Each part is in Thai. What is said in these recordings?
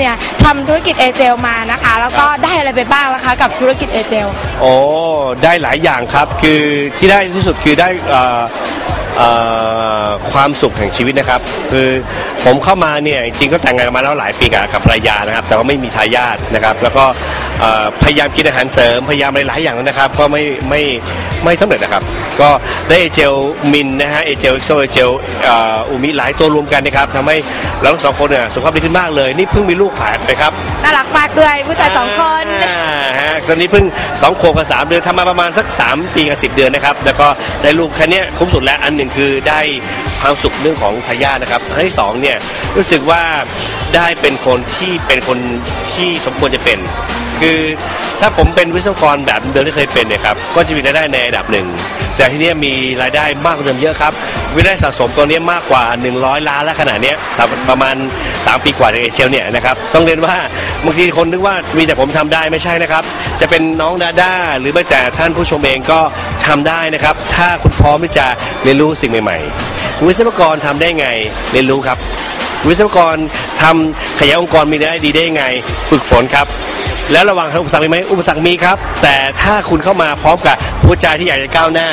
เนี่ยทำธุรกิจเอเจลมานะคะ แล้วก็ได้อะไรไปบ้างนะคะ กับธุรกิจเอเจลโอ้ได้หลายอย่างครับคือที่ได้ที่สุดคือได้เอ่อเอ่อความสุขแห่งชีวิตนะครับ คือผมเข้ามาเนี่ยจริงๆก็แต่งงานกันมาแล้วหลายปีกับกับภรรยานะครับ แต่ว่าไม่มีทายาทนะครับ แล้วก็เอ่อพยายามกินอาหารเสริมพยายามหลายๆอย่างนะครับ ก็ไม่ไม่ไม่สำเร็จนะครับ ก็ได้เอเจลมินนะฮะเอเจลเอ็กโซเอเจลอูมิหลายตัวรวมกันนะครับทำให้เราทั้งสองคนเนี่ยสุขภาพดีขึ้นมากเลย นี่เพิ่งมีลูกฝาไปครับน่ารักมากด้วยผู้ชายสองคนอ่าฮะตอนนี้เพิ่ง2ขวบกับ3เดือนทำมาประมาณสัก3ปีกับ10เดือนนะครับ แล้วก็ได้ลูกแค่เนี้ยคุ้มสุดแล้วอันหนึ่งคือได้ความสุขเรื่องของทายาทนะครับอันที่สองเนี่ยรู้สึกว่า ได้เป็นคนที่เป็นคนที่สมควรจะเป็น คือถ้าผมเป็นวิศวกรแบบเดิมที่เคยเป็นเนี่ยครับก็จะมีรายได้ในระดับหนึ่ง แต่ที่นี้มีรายได้มากกว่าเดิมเยอะครับวิได้สะสมตัวนี้มากกว่า 100 ล้านแล้วขนาดนี้ประมาณ 3 ปีกว่าในเอเชียเนี่ยนะครับต้องเรียนว่าบางทีคนนึกว่ามีแต่ผมทำได้ไม่ใช่นะครับ จะเป็นน้องดาด้าหรือแม้แต่ท่านผู้ชมเองก็ทำได้นะครับ ถ้าคุณพร้อมที่จะเรียนรู้สิ่งใหม่ๆวิศวกรทำได้ไงเรียนรู้ครับ วิศวกรทำขยายองค์กรมีรายได้ดีได้ยังไง ฝึกฝนครับ แล้วระวังอุปสรรคมีไหมอุปสรรคมีครับ แต่ถ้าคุณเข้ามาพร้อมกับหัวใจที่อยากจะก้าวหน้า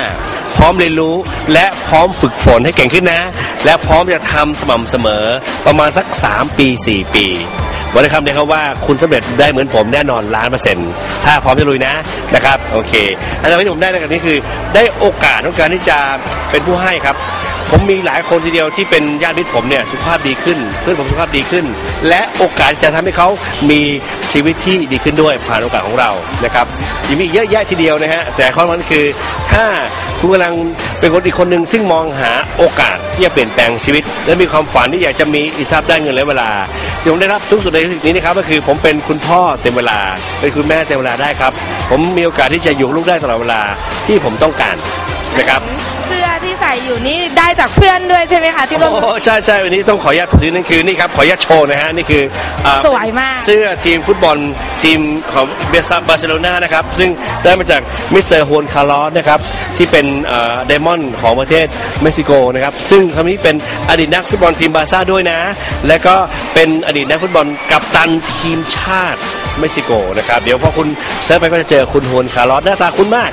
พร้อมเรียนรู้และพร้อมฝึกฝนให้เก่งขึ้นนะ และพร้อมจะทำสม่ำเสมอประมาณสัก 3 ปี 4 ปีบอกเลยครับเนี่ยครับว่าคุณสำเร็จได้เหมือนผมแน่นอนล้านเปอร์เซ็นต์ถ้าพร้อมจะลุยนะนะครับโอเคอันดับที่ผมได้ในการนี้คือ ได้โอกาสในการที่จะเป็นผู้ให้ครับ ผมมีหลายคนทีเดียวที่เป็นญาติมิตรผมเนี่ยสุขภาพดีขึ้น เพื่อนผมสุขภาพดีขึ้น และโอกาสจะทำให้เขามีชีวิตที่ดีขึ้นด้วยผ่านโอกาสของเรานะครับยังมีอีกเยอะแยะทีเดียวนะฮะแต่ข้อมันคือถ้าคุณกำลังเป็นคนอีกคนหนึ่งซึ่งมองหาโอกาสที่จะเปลี่ยนแปลงชีวิต และมีความฝันที่อยากจะมีอิสระได้เงินและเวลาสิ่งที่ผมได้รับสูงสุดในนี้นะครับก็คือผมเป็นคุณพ่อเต็มเวลา เป็นคุณแม่เต็มเวลาได้ครับ ผมมีโอกาสที่จะอยู่ลูกได้ตลอดเวลาที่ผมต้องการนะครับ อที่ใส่อยู่นี่ได้จากเพื่อนด้วยใช่ไหมคะที่ร่วม โอ้ใช่ใช่วันนี้ต้องขออนุญาตพูดถึงนั่นคือนี่ครับขออนุญาตโชว์นะฮะนี่คืออ่าสวยมาก เสื้อทีมฟุตบอลทีมของเบซาบาร์เซโลนานะครับซึ่งได้มาจากมิสเตอร์โฮนคาร์ลอสนะครับที่เป็นเดมอนของประเทศเม็กซิโกนะครับซึ่งคำนี้เป็นอดีตนักฟุตบอลทีมบาร์ซ่าด้วยนะ และก็เป็นอดีตนักฟุตบอลกัปตันทีมชาติเม็กซิโกนะครับเดี๋ยวพอคุณเซิร์ชไปก็จะเจอคุณโฮนคาร์ลอสหน้าตาคุณมาก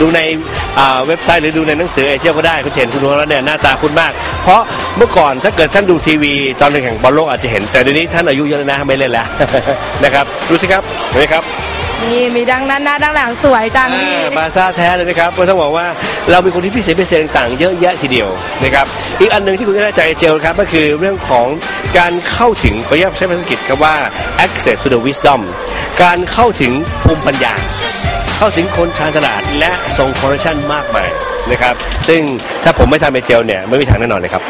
ดูในอ่า เว็บไซต์หรือดูในหนังสือเอเชียก็ได้คุณจะเห็นคุณโฮนแล้วเนี่ยหน้าตาคุณมาก เพราะเมื่อก่อนถ้าเกิดท่านดูทีวี ตอนแข่งบอลโลกอาจจะเห็น แต่เดี๋ยวนี้ท่านอายุเยอะแล้วนะไม่เล่นแล้วนะครับดูสิครับเห็นไหมครับนี่มีดังนั้นหน้าดังหลังสวยจังนี่อ่าบาซ่าแท้เลยนะครับก็ต้องบอกว่าเรามีคนที่พิเศษพิเศษต่างๆเยอะแยะทีเดียวนะครับอีกอันหนึ่งที่คุณจะได้จากเจลครับก็คือเรื่องของการเข้าถึงขออนุญาตใช้ภาษาอังกฤษครับว่า access to the wisdom การเข้าถึงภูมิปัญญา เข้าถึงคนชาญฉลาดและทรงคอร์รัปชันมากมายนะครับ ซึ่งถ้าผมไม่ทำไอเจลเนี่ยไม่มีทางแน่นอนเลยครับ